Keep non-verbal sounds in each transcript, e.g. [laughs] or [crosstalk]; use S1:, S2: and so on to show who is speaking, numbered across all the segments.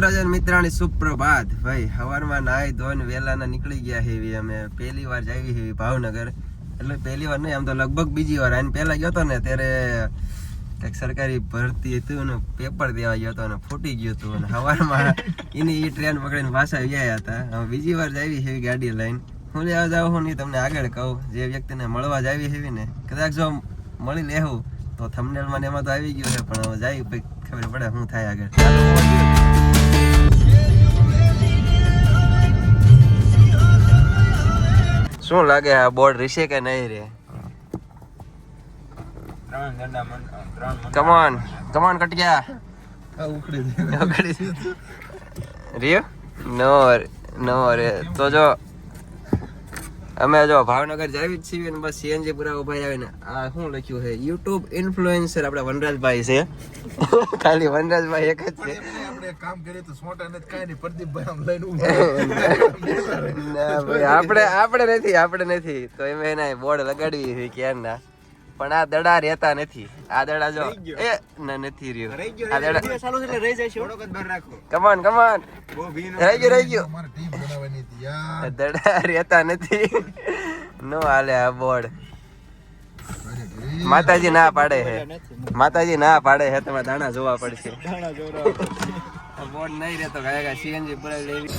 S1: મિત્રજન મિત્રાણી, સુપ્રભાત. ભાઈ સવારમાં નાહી ધોઈને વેલાના નીકળી ગયા હેવી. અમે પહેલી વાર જાવી હેવી ભાવનગર. એટલે પહેલી વાર નહીં, આમ તો લગભગ બીજી વાર. આને પહેલા ગયો હતો ને, ત્યારે કંઈક સરકારી ભરતી હતું ને, પેપર દેવા ગયો હતો અને ફૂટી ગયું હતું. અને સવારમાં એની એ ટ્રેન પકડીને પાછા ગયા હતા. હવે બીજી વાર જાવી હેવી ગાડી લઈને. હું લેવા જાઉં હું નહીં, તમને આગળ કહું. જે વ્યક્તિને મળવા જાવી હેવી ને, કદાચ જો મળી લેવું, તો થંબનેલમાં એમાં તો આવી ગયું છે, પણ હવે જાય ખબર પડે શું થાય આગળ. શું લાગે આ બોર્ડ રીશે કે નહીં રે?
S2: ત્રણ ગંડા કટ ગયા મન
S1: કમોન કમોન કટિયા. ઉખડી [laughs] રિયો નો નો રે. તો જો અમે જો ભાવનગર જાવી જ છીએ ને બસ સીએનજી પુરા ઊભા આવીને. આ શું લખ્યું છે? યુટ્યુબ ઇન્ફ્લુએન્સર આપણા વનરાજભાઈ છે. [laughs] ખાલી વનરાજભાઈ એક જ છે.
S3: આપણે કામ કરીએ તો સોટા નથી કાઈ નહીં પ્રદીપભાઈ આમ લઈને ઊભા
S1: ના ભાઈ આપણે આપણે નથી આપણે નથી. તો એમ એના બોર્ડ લગાડવી છે ક્યારના? પણ આ દડા રહેતા નથી. આ દડા જો એ ના નથી રહ્યો. આ દડા
S2: થોડોક જ બહાર રાખો.
S1: કમાન કમાન રહી ગયો રહી ગયો.
S3: અમારે ટીમ બનાવવાની હતી યાર.
S1: દડા રહેતા નથી. નો હાલે આ બોર્ડ. માતાજી ના પાડે હે માતાજી ના પાડે હે તમારે દાણા જોવા પડશે. બોર્ડ નહીં રહેતો કાંઈ સીએનજી પુરાઈ લેવી.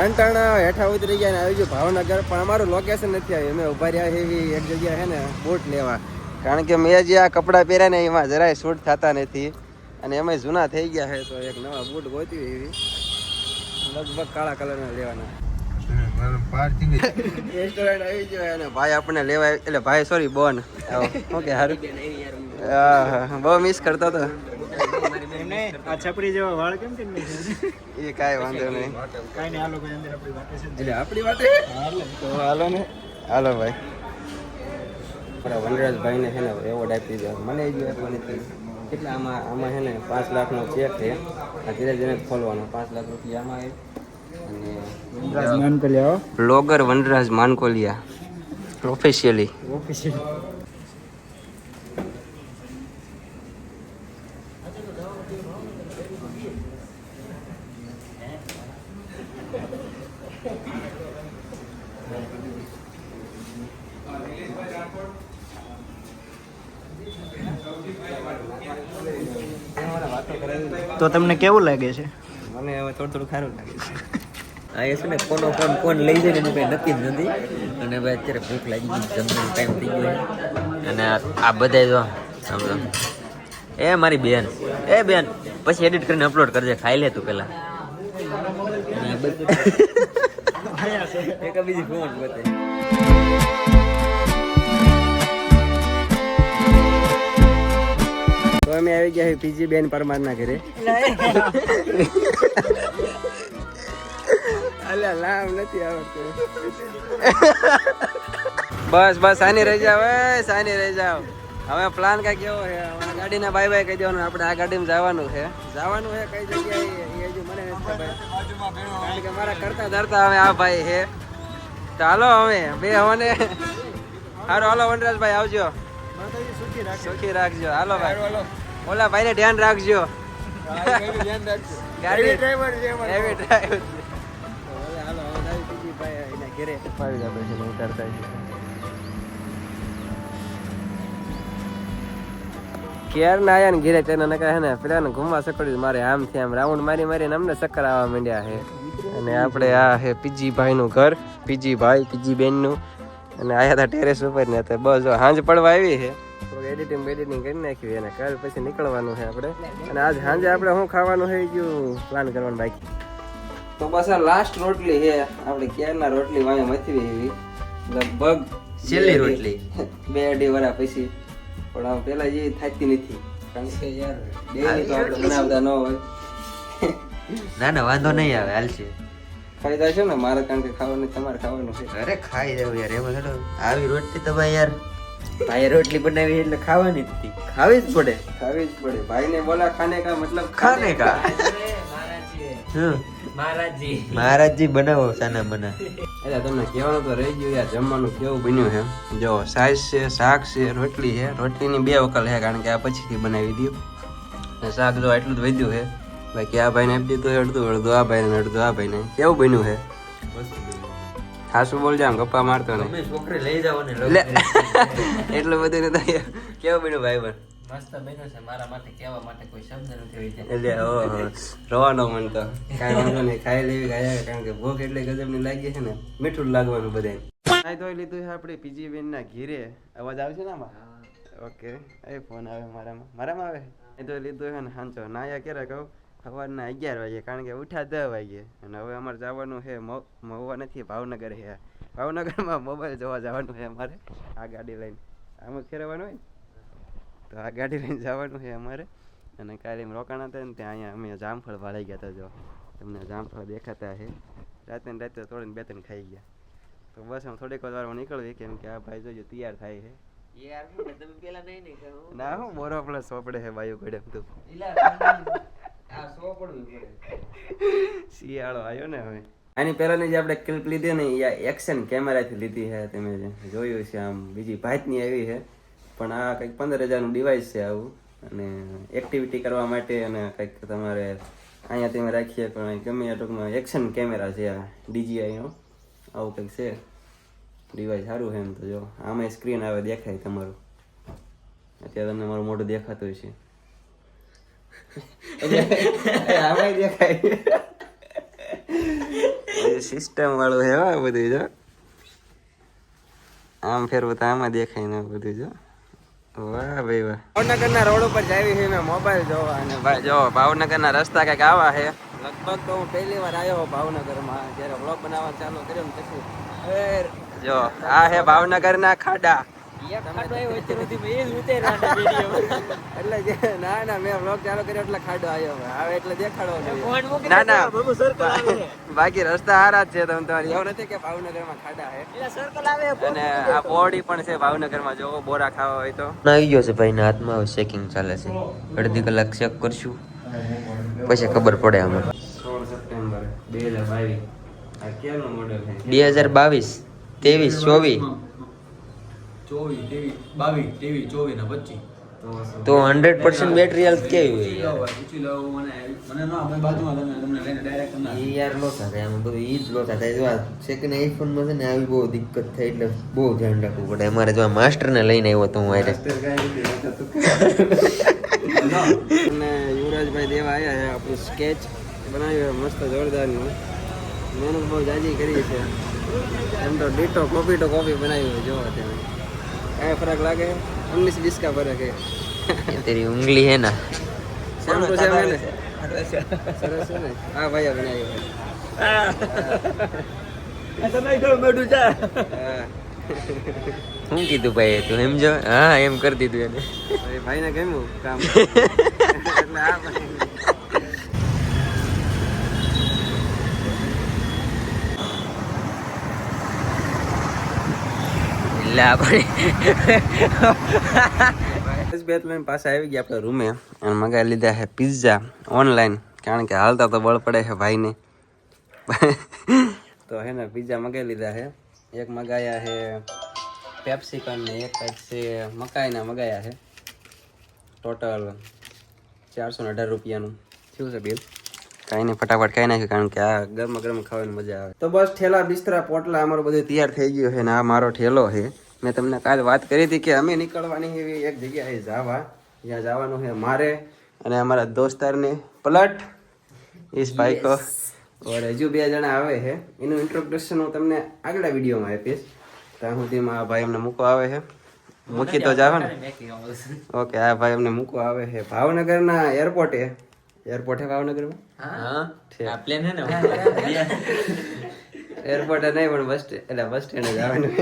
S1: અંટાણા હેઠા ઉતરી ગયા ને આવી ગયું ભાવનગર, પણ અમારું લોકેશન નથી આવ્યું. અમે ઊભા રહ્યા એવી એક જગ્યા છે ને બૂટ લેવા. કારણ કે મેં જે આ કપડાં પહેર્યા ને એમાં જરાય શૂટ થતા નથી. અને એમાં જૂના થઈ ગયા છે તો એક નવા બૂટ ગોતી એવી. લગભગ કાળા કલરના લેવાના. રેસ્ટોરન્ટ આવી ગયો અને ભાઈ આપણને લેવા એટલે ભાઈ સોરી બોન. ઓકે સારું બહુ મિસ કરતો હતો
S2: આ છપરી જેવા વાળ કેમ કે
S1: એ કાંઈ વાંધો નહીં.
S2: કાઈ નહીં આ લોકો અંદર આપણી વાતે છે.
S1: એટલે આપણી વાત? તો હાલો ને. હાલો ભાઈ. આપણા વનરાજભાઈને છે ને એવોર્ડ આપી દો મને એ જ આપ્યો કેટલા આમાં આમાં છે ને પાંચ લાખનો ચેક છે. આ ધીરે ધીરે ખોલવાનો. પાંચ લાખ રૂપિયા આમાં અને
S2: માનકોલિયા
S1: બ્લોગર વનરાજ માનકોલિયા. પ્રોફેશિયલી
S2: ઓફિસિયલ તો તમને કેવું લાગે છે?
S1: મને હવે થોડું થોડું ખારું લાગે છે. આ એ છે ને કોનો ફોન કોણ લઈ જાય એનું કંઈ નક્કી જ નથી. અને ભાઈ અત્યારે ભૂખ લાગી ગઈ જમવાનો ટાઈમ થઈ ગયો અને આ બધા જો સાંભળો એ મારી બેન એ બેન પછી એડિટ કરીને અપલોડ કરજે ખાઈ લે તું પેલા. એક બીજી ફોન તો અમે આવી ગયા પીજી બેન પરમારના ઘરે. અલ્યા લાવ નથી આવડતું. બસ બસ આની રહી જાવ સાની રહી જાવ હવે પ્લાન કઈ કેવો છે હવે ગાડીને બાય બાય કહી દેવાનું આપણે આ ગાડીમાં જવાનું છે. જવાનું છે કઈ જગ્યાએ એ હજુ મને કારણ કે મારા કરતા ધરતા હવે આ ભાઈ છે. તો હાલો હવે બે હવે હારો હાલો વનરાજભાઈ આવજો. સુખી રાખજો. હાલો ભાઈ. ઓલા ભાઈને ધ્યાન રાખજો. ગાડી
S2: ડ્રાઈવર છે અમારો.
S1: ઘરે ફાવી જાય છે ઉતારતા છે. ક્યારના આયા ને ઘેરે તેના નકા હે ને પેલા ને ઘુમવા સકડ્યું મારે આમથી આમ રાઉન્ડ મારી મારીને અમને ચક્કર આવવા માંડ્યા છે. અને આપણે આ હે પીજી ભાઈ નું ઘર પીજી ભાઈ પીજી બેનનું અને આયા હતા ટેરેસ ઉપર ને તો બસ હાંજ પડવા આવી છે. એડિટિંગ એડિટિંગ કરી નાખ્યું અને કાલ પછી નીકળવાનું છે આપણે. અને આજ સાંજે આપણે શું ખાવાનું છે ગયું? પ્લાન કરવાનું બાકી. તો બસ આ લાસ્ટ રોટલી છે. આપણે ક્યારના રોટલી વાંહે મથવી એવી. લગભગ
S4: છેલ્લી રોટલી. [laughs]
S1: બે અઢી વરા પછી. પણ આમ પેલા જે થતી નથી. કારણ કે યાર તો આપણે બનાવતા ન હોય.
S4: ના ના વાંધો નહીં આવે હાલશે
S1: ફાયદા છે ને મારે કારણ કે ખાવાનું તમારે ખાવાનું છે.
S4: અરે ખાઈ જાવ યાર એમાં હેડો આવી રોટલી તો ભાઈ યાર ભાઈ રોટલી બનાવી એટલે ખાવાની જ હતી. ખાવી જ પડે.
S1: ખાવી જ પડે. ભાઈને બોલા ખાને કા મતલબ
S4: ખાને કા? હમ. મહારાજજી મહારાજજી બનાવો સાના બના
S1: એટલે તમને કહેવાનું તો રહી ગયું યાર જમવાનું કેવું બન્યું છે જો સાઈઝ છે શાક છે રોટલી છે. રોટલીની બે વકલ છે કારણ કે આ પછીથી બનાવી દીધું અને શાક જો એટલું જ વધ્યું છે બાકી આ ભાઈને આપી દીધું અડધું અડધું આ ભાઈને અડધું આ ભાઈને. કેવું બન્યું છે ખાસું બોલજો આમ ગપ્પા મારતો નહીં.
S4: છોકરી લઈ ને
S1: એટલે [laughs] એટલું બધું નથી કેવું બન્યું ભાઈ બન
S4: મસ્ત બન્યું છે મારા માટે કહેવા માટે કોઈ શબ્દ નથી હોય
S1: એટલે ઓહો રવાનો મન તો કાંઈ વાંધો નહીં ખાઈ લેવી ખાયા કારણ કે ભૂખ એટલે ગજબની લાગી છે ને મીઠું લાગવાનું બધાય ખાઈ ધોઈ લીધું છે આપણે પીજી બેનના ઘીરે અવાજ આવશે ને આમાં ઓકે એ ફોન આવે મારામાં મારામાં આવે તો લીધું છે ને હાંચો નાયા ક્યારે કહું સવારના અગિયાર વાગે કારણ કે ઉઠ્યા દસ વાગે અને હવે અમારે જવાનું છે મહુ- મહુવા નથી ભાવનગર છે ભાવનગરમાં મોબાઈલ જોવા જવાનું છે અમારે આ ગાડી લઈને આમ જ ફેરવવાનું હોય ને તો આ ગાડી લઈને જવાનું છે અમારે. અને કાલે એમ રોકાણ હતા ને ત્યાં અહીંયા અમે જામફળ વાળી ગયા હતા જો. તમને જામફળ દેખાતા છે રાતે ને રાતે તોડીને બે ત્રણ ખાઈ ગયા. તો બસ હું થોડીક વાર નીકળવી કેમ કે આ ભાઈ જોજો તૈયાર થાય છે ના હું બોરો પ્લસ સોપડે છે બાયું ગડે તું. શિયાળો આવ્યો ને હવે. આની પહેલાની જે આપણે ક્લિપ લીધી ને એ એક્શન કેમેરાથી લીધી છે તમે જે જોયું છે આમ. બીજી ભાતની આવી છે પણ આ કંઈક પંદર હજારનું ડિવાઇસ છે આવું. અને એક્ટિવિટી કરવા માટે અને કંઈક તમારે અહીંયા તમે રાખીએ પણ ગમે ટૂંકમાં એક્શન કેમેરા છે આ ડીજીઆઈનો આવું કંઈક છે. ડિવાઇસ સારું છે એમ તો જો. આમાં સ્ક્રીન આવે દેખાય તમારું. અત્યારે તમને મારું મોઢું દેખાતું છે આમાં દેખાય. સિસ્ટમ વાળું છે બધું જો. આમ ફેરવું તો આમાં દેખાય ને બધું જો. વાહ ભાઈ વાહ. ભાવનગરના રોડ ઉપર જાવી છે મેં મોબાઈલ જોવા અને ભાઈ જો ભાવનગરના રસ્તા કંઈક આવા છે. લગભગ તો હું પહેલી વાર આવ્યો ભાવનગરમાં જ્યારે વ્લોગ બનાવવાનું ચાલુ કર્યો ને પછી. જો આ છે ભાવનગરના ખાડા. એટલે ના ના મેં વ્લોગ ચાલુ કર્યો એટલે ખાડો આવ્યો હવે. આવે એટલે દેખાડો ના ના. બાકી રસ્તા હારા જ છે તમે તમારી. એવું નથી કે ભાવનગરમાં ખાડા છે. અને આ બોડી પણ છે ભાવનગરમાં જો બોરા ખાવા હોય તો.
S4: આવી ગયો છે ભાઈના હાથમાં હવે ચેકિંગ ચાલે છે. અડધી કલાક ચેક કરશું. પછી ખબર પડે આમાં.
S1: સોળ સપ્ટેમ્બર બે હજાર બાવીસ. આ ક્યારનું મોડેલ છે?
S4: બે હજાર બાવીસ ત્રેવીસ ચોવીસ.
S3: ચોવીસ ત્રેવીસ બાવીસ ત્રેવીસ ચોવીસ ને પચીસ.
S4: તો હંડ્રેડ પર્સન્ટ બેટરી હેલ્થ કેવી હોય
S3: પૂછી લઉં મને મને ના અમે બાજુમાં તમને તમને લઈને ડાયરેક્ટ ના
S4: એ યાર લોચા થાય આમાં બધું ઈ જ લોચા થાય જો આ સેકન્ડ આઈફોનમાં છે ને આવી બહુ દિક્કત થાય એટલે બહુ ધ્યાન રાખવું પડે. અમારે જો આ માસ્ટરને લઈને આવ્યો તો હું આરે [laughs]
S1: અને યુવરાજભાઈ દેવા આવ્યા છે આપણું સ્કેચ બનાવ્યું મસ્ત જોરદારનું. મહેનત બહુ જાજી કરી છે. એમ તો ડીટો કોપી તો કોપી બનાવી હોય જોવો તમે કાંઈ ફરક લાગે? ઉન્નીસ બીસ કા ફરક હે
S4: તેરી ઉંગલી હે ના.
S1: શેમ્પુ છે ને સરસ છે. ને? હા ભાઈ બનાવ્યું હા.
S4: શું કીધું ભાઈ તું એમ જો? હા એમ કરી દીધું એને.
S1: ભાઈ ભાઈને કેમ કામ. [laughs] એટલે આ
S4: એટલે આપણે
S1: બે ત્રણ પાસે આવી ગયા આપણે રૂમે અને મગાવી લીધા છે પિઝા ઓનલાઈન કારણ કે હાલતા તો બળ પડે છે ભાઈને. તો હે ને પિઝા લીધા છે. એક મગાયા છે પેપ્સિકન ને એક છે મકાઈના મગાયા છે. ટોટલ ચારસો ને અઢાર રૂપિયાનું. થયું છે બિલ કાંઈ નહીં ફટાફટ ખાઈ નાખ્યું કારણ કે આ ગરમ ગરમ ખાવાની મજા આવે. તો બસ ઠેલા બિસ્તરા પોટલા અમારું બધું તૈયાર થઈ ગયું છે ને આ મારો ઠેલો છે. મેં તમને કાલ વાત કરી હતી કે અમે નીકળવાની એવી એક જગ્યાએ જાવા. જ્યાં જવાનું છે મારે અને અમારા દોસ્તારને પલટ. ઇસ ભાઈ કો ઓર હજુ બે જણા આવે છે. એનું ઇન્ટ્રોડક્શન હું તમને આગલા વિડીયોમાં આપીશ. ત્યાં સુધીમાં આ ભાઈ અમને મૂકવા આવે છે. મૂકી તો જાવ ને. ઓકે આ ભાઈ અમને મૂકવા આવે છે ભાવનગરના એરપોર્ટે એરપોર્ટ ભાવનગર ભાવનગરમાં?
S4: હા. આ પ્લેન હે ને?
S1: એરપોર્ટ નહીં પણ બસ એટલે બસ સ્ટેન્ડ જવાનું.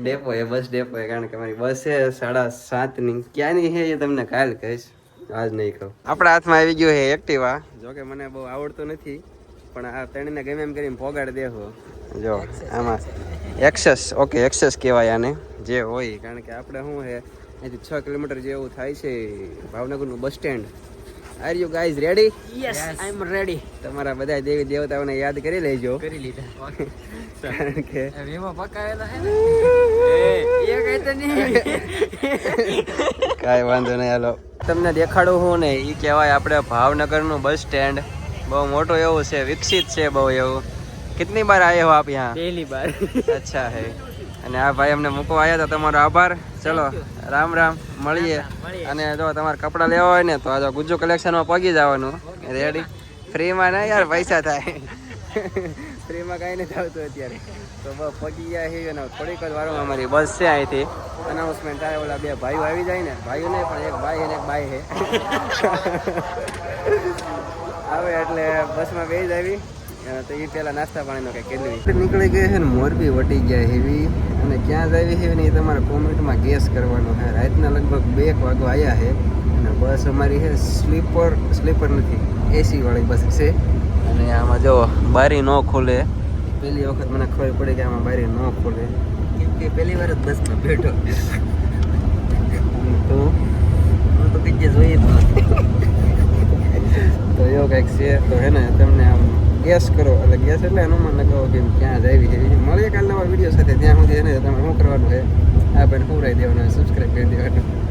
S1: ડેપો એ બસ ડેપો એ કારણ કે મારી બસ છે સાડા સાતની. ક્યાંની છે એ તમને કાલ કહીશ. આજ નહીં કહું. આપણા હાથમાં આવી ગયું છે એક્ટિવા. જો કે મને બહુ આવડતું નથી પણ આ ત્રણને ગમે એમ કરીને પોગાડ દેવો જો આમાં એક્સેસ ઓકે એક્સેસ કહેવાય આને જે હોય. કારણ કે આપણે શું છે અહીંથી છ કિલોમીટર જેવું થાય છે ભાવનગરનું bus stand are you guys ready
S2: yes I am ready
S1: તમારા બધા દેવી દેવતાઓને યાદ કરી લેજો.
S2: કરી લીધા. [laughs]
S1: કારણ કે
S2: એમાં પકાવેલા હે ને? [laughs] એ કહેતો નહીં.
S1: કાઈ વાંધો નહીં હાલો. તમને દેખાડું હું ને એ કહેવાય આપણે ભાવનગરનું બસ સ્ટેન્ડ. બહુ મોટું એવું છે વિકસિત છે બહુ એવું. કિતની બાર આયે હો આપ યહાં?
S2: પહેલી બાર
S1: અચ્છા હે. અને આ ભાઈ અમને મૂકવા આવ્યા હતા તમારો આભાર. ચલો રામ રામ મળીએ. અને જો તમારે કપડાં લેવા હોય ને તો આ ગુજ્જુ કલેક્શનમાં પગી જવાનું. રેડી ફ્રીમાં ના યાર પૈસા થાય. ફ્રીમાં કાંઈ નથી આવતું અત્યારે. તો બસ પગી ગયા છે અને થોડીક જ વારમાં અમારી બસ છે અહીંથી. અનાઉન્સમેન્ટ થાય ઓલા બે ભાઈઓ આવી જાય ને ભાઈઓ નહીં પણ એક ભાઈ અને એક ભાઈ છે [laughs] આવે એટલે બસમાં બે જ આવી. એ પહેલાં નાસ્તા પાણીનો કંઈક કેટલી નીકળી ગઈ છે ને, મોરબી વટી ગયા એવી અને ક્યાં જ આવી હેવી ને એ તમારે કોમેન્ટમાં ગેસ કરવાનો છે. રાતના લગભગ બે વાગો આવ્યા છે. અને બસ અમારી છે સ્લીપર સ્લીપર નથી એસી વાળી બસ છે. અને આમાં જો બારી ન ખોલે. પહેલી વખત મને ખબર પડી કે આમાં બારી ન ખોલે. કેમ કે પહેલી વાર જ બસમાં બેઠો. તો? હું તો કંઈક જોઈએ તો એવો કંઈક છે, તો હે ને, તમને આમ ગેસ કરો. એટલે ગેસ એટલે અનુમાન લગાવો કે ક્યાં જાય એવી મળીએ કાલ નવા વીડિયો સાથે. ત્યાં સુધી એને તમે શું કરવાનું છે? આ ભાઈને પૂરાઈ દેવાનું સબસ્ક્રાઈબ કરી દેવાનું.